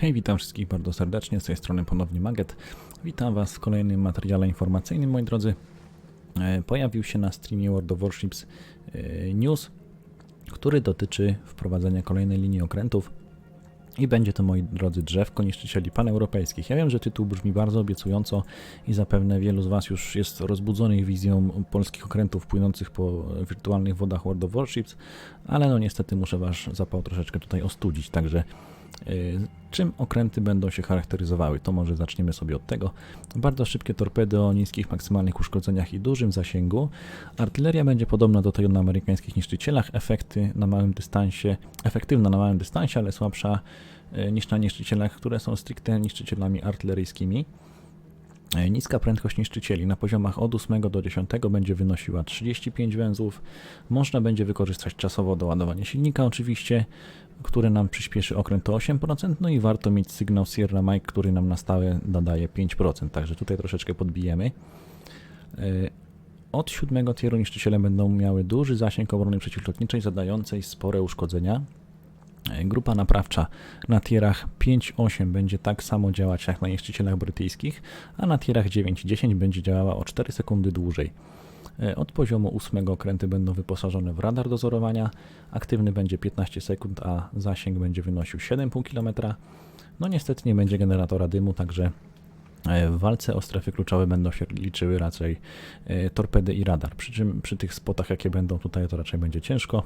Hej, witam wszystkich bardzo serdecznie, z tej strony ponownie Maget. Witam Was w kolejnym materiale informacyjnym, moi drodzy. E, Pojawił się na streamie World of Warships e, news, który dotyczy wprowadzenia kolejnej linii okrętów i będzie to, moi drodzy, drzewko niszczycieli paneuropejskich. Ja wiem, że tytuł brzmi bardzo obiecująco i zapewne wielu z Was już jest rozbudzonych wizją polskich okrętów płynących po wirtualnych wodach World of Warships, ale no niestety muszę Wasz zapał troszeczkę tutaj ostudzić, także czym okręty będą się charakteryzowały? To może zaczniemy sobie od tego. Bardzo szybkie torpedy o niskich maksymalnych uszkodzeniach i dużym zasięgu. Artyleria będzie podobna do tej na amerykańskich niszczycielach, efekty na małym dystansie, efektywna na małym dystansie, ale słabsza y, niż na niszczycielach, które są stricte niszczycielami artyleryjskimi. E, Niska prędkość niszczycieli na poziomach od 8 do 10 będzie wynosiła 35 węzłów. Można będzie wykorzystać czasowo doładowanie silnika oczywiście, który nam przyspieszy okręt o 8%, no i warto mieć sygnał Sierra Mike, który nam na stałe nadaje 5%, także tutaj troszeczkę podbijemy. E, Od siódmego tieru niszczyciele będą miały duży zasięg obrony przeciwlotniczej zadającej spore uszkodzenia. Grupa naprawcza na tierach 5-8 będzie tak samo działać jak na niszczycielach brytyjskich, a na tierach 9 i 10 będzie działała o 4 sekundy dłużej. E, Od poziomu 8 okręty będą wyposażone w radar dozorowania. Aktywny będzie 15 sekund, a zasięg będzie wynosił 7,5 km. No niestety nie będzie generatora dymu, także e, w walce o strefy kluczowe będą się liczyły raczej e, torpedy i radar. Przy czym przy tych spotach jakie będą tutaj to raczej będzie ciężko.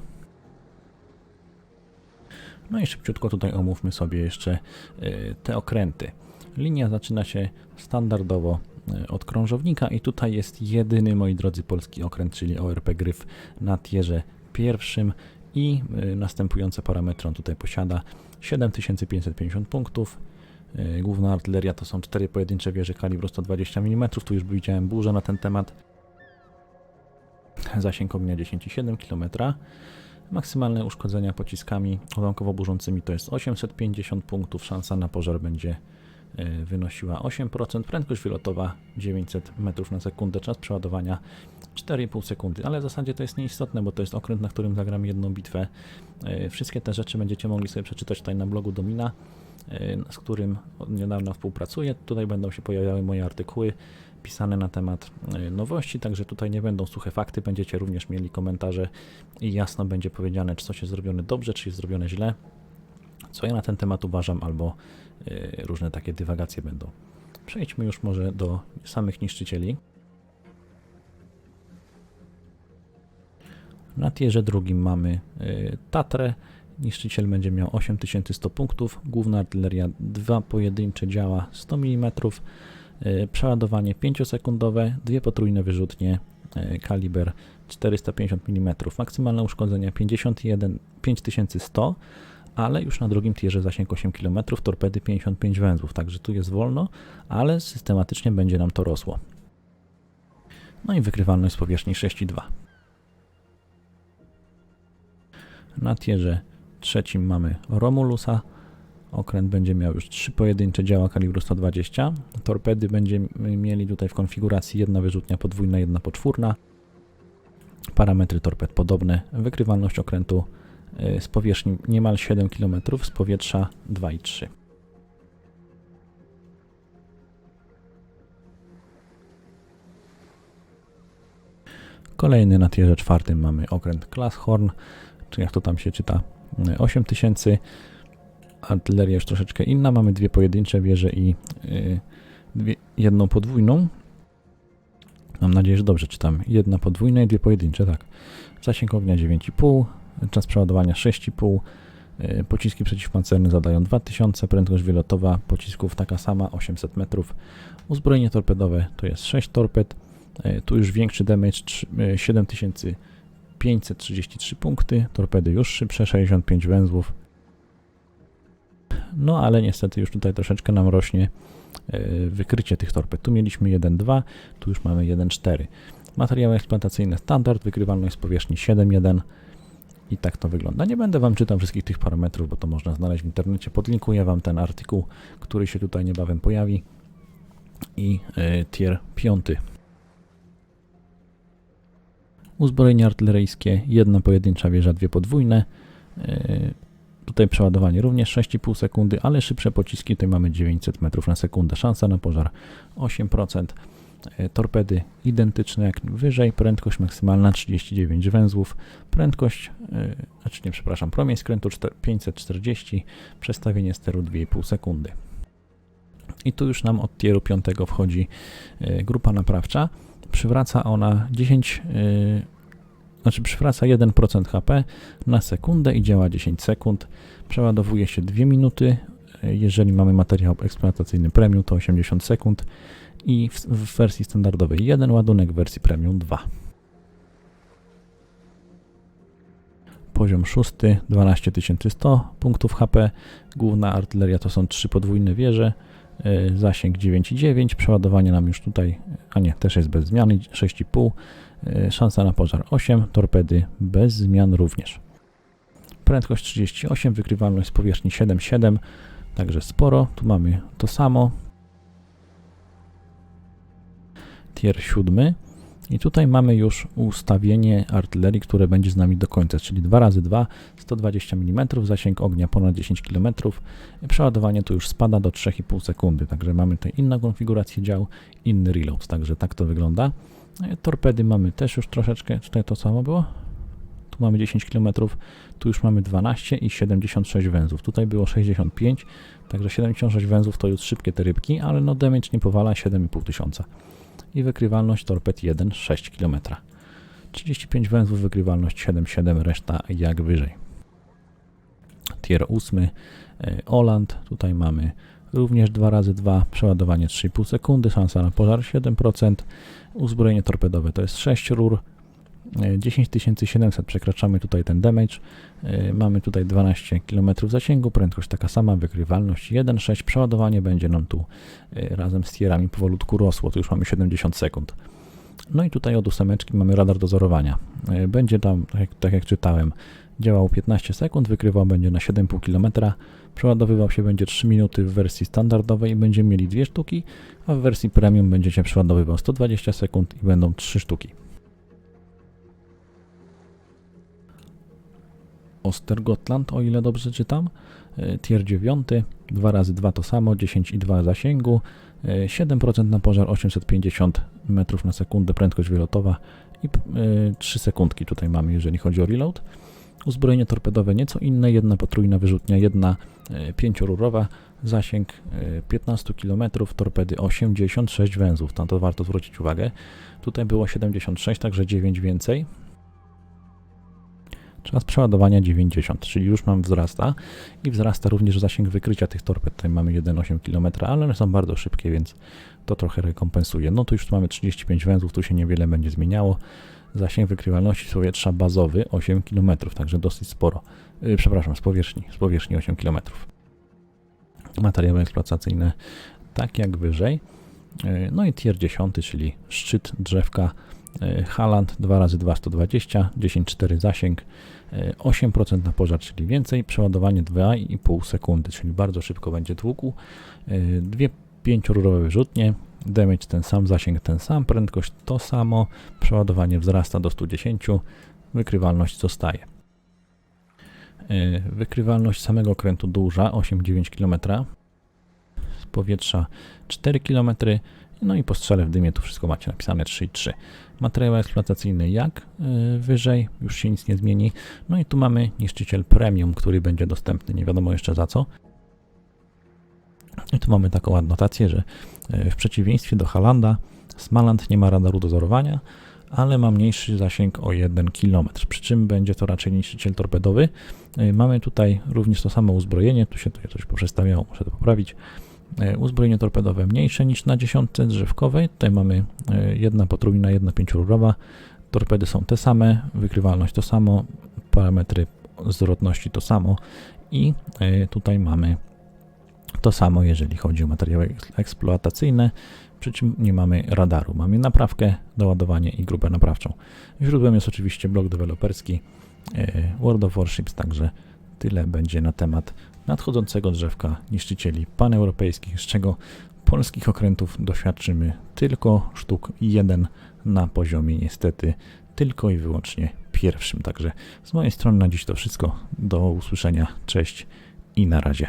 No i szybciutko tutaj omówmy sobie jeszcze y, te okręty. Linia zaczyna się standardowo y, od krążownika i tutaj jest jedyny, moi drodzy, polski okręt, czyli ORP Gryf na tierze pierwszym i y, następujące parametry on tutaj posiada 7550 punktów. Główna artyleria to są cztery pojedyncze wieże kalibru 120 mm, tu już widziałem burzę na ten temat. Zasięg ognia 10,7 km. Maksymalne uszkodzenia pociskami odłamkowo burzącymi to jest 850 punktów. Szansa na pożar będzie e, wynosiła 8%. Prędkość wylotowa 900 metrów na sekundę. Czas przeładowania 4,5 sekundy. Ale w zasadzie to jest nieistotne, bo to jest okręt, na którym zagram jedną bitwę. E, Wszystkie te rzeczy będziecie mogli sobie przeczytać tutaj na blogu Domina, e, z którym od niedawna współpracuję. Tutaj będą się pojawiały moje artykuły pisane na temat e, nowości, także tutaj nie będą suche fakty, będziecie również mieli komentarze i jasno będzie powiedziane, czy coś jest zrobione dobrze, czy jest zrobione źle, co ja na ten temat uważam, albo e, różne takie dywagacje będą. Przejdźmy już może do samych niszczycieli. Na tierze drugim mamy e, Tatrę. Niszczyciel będzie miał 8100 punktów. Główna artyleria dwa pojedyncze działa 100 mm. E, Przeładowanie 5-sekundowe, dwie potrójne wyrzutnie, e, kaliber 450 mm. Maksymalne uszkodzenia 51 5100, ale już na drugim tierze zasięg 8 km, torpedy 55 węzłów, także tu jest wolno, ale systematycznie będzie nam to rosło. No i wykrywalność z powierzchni 6,2. Na tierze trzecim mamy Romulusa. Okręt będzie miał już trzy pojedyncze działa kalibru 120. Torpedy będziemy mieli tutaj w konfiguracji jedna wyrzutnia podwójna, jedna poczwórna. Parametry torped podobne. Wykrywalność okrętu y, z powierzchni niemal 7 km, z powietrza 2,3. Kolejny na tierze czwartym mamy okręt Glasshorn, czy jak to tam się czyta, y, 8000 artyleria już troszeczkę inna. Mamy dwie pojedyncze wieże i y, dwie, jedną podwójną. Mam nadzieję, że dobrze czytam. Jedna podwójna i dwie pojedyncze, tak. Zasięg ognia 9,5, czas przeładowania 6,5. y, Pociski przeciwpancerne zadają 2000, prędkość wylotowa pocisków taka sama, 800 metrów. Uzbrojenie torpedowe to jest 6 torped. y, Tu już większy damage, trz- y, 7533 punkty. Torpedy już szybsze, 65 węzłów. No ale niestety już tutaj troszeczkę nam rośnie e, wykrycie tych torped. Tu mieliśmy 1,2, tu już mamy 1,4. Materiały eksploatacyjne standard, wykrywalność z powierzchni 7,1 i tak to wygląda. Nie będę Wam czytał wszystkich tych parametrów, bo to można znaleźć w internecie. Podlinkuję Wam ten artykuł, który się tutaj niebawem pojawi i e, tier 5. Uzbrojenie artyleryjskie, jedna pojedyncza wieża, dwie podwójne. E, Tutaj przeładowanie również 6,5 sekundy, ale szybsze pociski tutaj mamy 900 metrów na sekundę. Szansa na pożar 8%. E, Torpedy identyczne jak wyżej, prędkość maksymalna 39 węzłów, prędkość, e, znaczy nie, przepraszam, promień skrętu czte- 540, przestawienie steru 2,5 sekundy. I tu już nam od tieru 5 wchodzi e, grupa naprawcza. Przywraca ona 10, e, znaczy przywraca 1% HP na sekundę i działa 10 sekund. Przeładowuje się 2 minuty. Jeżeli mamy materiał eksploatacyjny premium, to 80 sekund i w, w wersji standardowej jeden ładunek, w wersji premium 2. Poziom szósty 12100 punktów HP. Główna artyleria to są trzy podwójne wieże. e, Zasięg 9,9, przeładowanie nam już tutaj, a nie, też jest bez zmiany, 6,5, e, szansa na pożar 8, torpedy bez zmian również. Prędkość 38, wykrywalność z powierzchni 7,7, także sporo. Tu mamy to samo, tier 7 i tutaj mamy już ustawienie artylerii, które będzie z nami do końca, czyli 2 razy 2 120 mm, zasięg ognia ponad 10 km. Przeładowanie tu już spada do 3,5 sekundy, także mamy tutaj inną konfigurację dział, inny reload, także tak to wygląda. E, Torpedy mamy też już troszeczkę, tutaj to samo było? Tu mamy 10 km, tu już mamy 12 i 76 węzłów. Tutaj było 65, także 76 węzłów to już szybkie te rybki, ale no damage nie powala 7,5 tysiąca i wykrywalność torped 1 6 km. 35 węzłów, wykrywalność 7,7, reszta jak wyżej. Tier 8 e, Oland, tutaj mamy również 2 razy 2 przeładowanie 3,5 sekundy, szansa na pożar 7%, uzbrojenie torpedowe to jest 6 rur, e, 10700 przekraczamy tutaj ten damage, e, mamy tutaj 12 km zasięgu, prędkość taka sama, wykrywalność 1,6, przeładowanie będzie nam tu e, razem z tierami powolutku rosło, tu już mamy 70 sekund. No i tutaj od ósemeczki mamy radar dozorowania. E, Będzie tam, tak jak, tak jak czytałem, działał 15 sekund, wykrywał będzie na 7,5 km, przeładowywał się będzie 3 minuty w wersji standardowej i będziemy mieli dwie sztuki, a w wersji premium będzie się przeładowywał 120 sekund i będą 3 sztuki. Ostergotland, o ile dobrze czytam, e, tier 9, 2 razy 2 to samo, 10,2 zasięgu, e, 7% na pożar, 850 metrów na sekundę, prędkość wylotowa i p- e, 3 sekundki tutaj mamy, jeżeli chodzi o reload. Uzbrojenie torpedowe nieco inne, jedna potrójna wyrzutnia, jedna e, pięciorurowa, zasięg e, 15 km, torpedy 86 węzłów, na to warto zwrócić uwagę. Tutaj było 76, także 9 więcej. Czas przeładowania 90, czyli już nam wzrasta i wzrasta również zasięg wykrycia tych torped. Tutaj mamy 1,8 km, ale one są bardzo szybkie, więc to trochę rekompensuje. No tu już mamy 35 węzłów, tu się niewiele będzie zmieniało. Zasięg wykrywalności powietrza bazowy 8 km, także dosyć sporo. Yy, przepraszam, z powierzchni, z powierzchni 8 km. Materiały eksploatacyjne tak jak wyżej. Yy, No i tier 10, czyli szczyt drzewka yy, Haland 2x2 120, 10,4 zasięg, yy, 8% na pożar, czyli więcej, przeładowanie 2,5 sekundy, czyli bardzo szybko będzie tłukł. Yy, Dwie pięciorurowe wyrzutnie, damage ten sam, zasięg ten sam, prędkość to samo, przeładowanie wzrasta do 110, wykrywalność zostaje. Yy, Wykrywalność samego okrętu duża, 8-9 km, z powietrza 4 km, no i po strzale w dymie tu wszystko macie napisane 3,3. Materiały eksploatacyjne jak yy, wyżej, już się nic nie zmieni. No i tu mamy niszczyciel premium, który będzie dostępny, nie wiadomo jeszcze za co. I tu mamy taką adnotację, że e, w przeciwieństwie do Halanda, Smaland nie ma radaru dozorowania, ale ma mniejszy zasięg o 1 km, przy czym będzie to raczej niszczyciel torpedowy. E, Mamy tutaj również to samo uzbrojenie, tu się tutaj coś poprzestawiało, muszę to poprawić. E, Uzbrojenie torpedowe mniejsze niż na dziesiątce drzewkowej, tutaj mamy jedna potrójna, jedna pięciorurowa, torpedy są te same, wykrywalność to samo, parametry zwrotności to samo. I tutaj mamy to samo, jeżeli chodzi o materiały eks- eksploatacyjne, przy czym nie mamy radaru. Mamy naprawkę, doładowanie i grupę naprawczą. Źródłem jest oczywiście blok deweloperski e, World of Warships, także tyle będzie na temat nadchodzącego drzewka niszczycieli paneuropejskich, z czego polskich okrętów doświadczymy tylko sztuk jeden na poziomie niestety tylko i wyłącznie pierwszym. Także z mojej strony na dziś to wszystko. Do usłyszenia. Cześć i na razie.